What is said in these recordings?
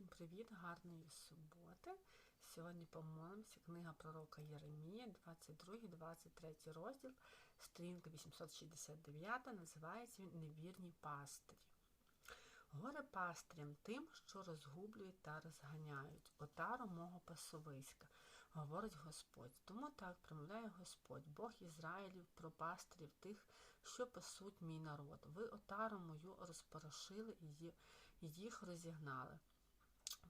Всім привіт, гарної суботи. Сьогодні помолимося книга пророка Єремія, 22-23 розділ, сторінка 869, називається він Невірні пастирі. Горе пастирям тим, що розгублюють та розганяють, отару мого пасовиська, говорить Господь. Тому так промовляє Господь, Бог Ізраїлів про пастирів тих, що пасуть мій народ. Ви отару мою розпорошили і їх розігнали.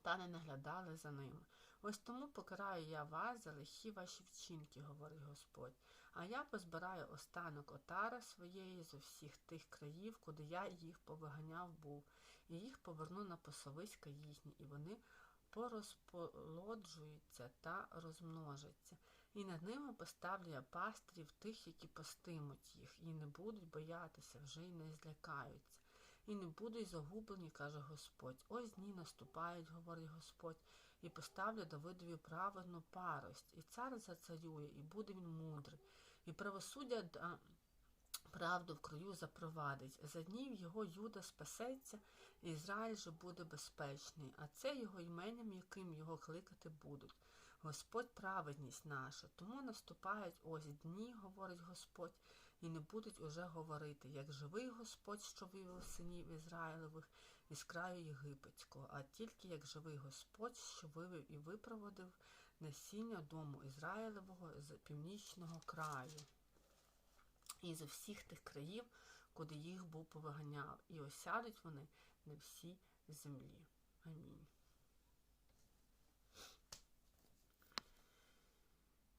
Та не наглядали за ними. Ось тому покараю я вас за лихі ваші вчинки, говорить Господь. А я позбираю останок отари своєї з усіх тих країв, куди я їх повиганяв був, і їх поверну на посовиська їхні, і вони порозполоджуються та розмножаться. І над ними поставлю я пастрів тих, які постимуть їх, і не будуть боятися, вже й не злякаються. І не будуть загублені, каже Господь. Ось дні наступають, говорить Господь, і поставлю Давидові праведну парость, і цар зацарює, і буде він мудрий, і правосуддя правду в краю запровадить. За днів його Юда спасеться, і Ізраїль же буде безпечний, а це його іменем, яким його кликати будуть. Господь праведність наша, тому наступають ось дні, говорить Господь, і не будуть уже говорити, як живий Господь, що вивів синів Ізраїлевих із краю Єгипетського, а тільки як живий Господь, що вивів і випроводив насіння дому Ізраїлевого з північного краю. І з всіх тих країв, куди їх був повиганяв, і осядуть вони на всій землі. Амінь.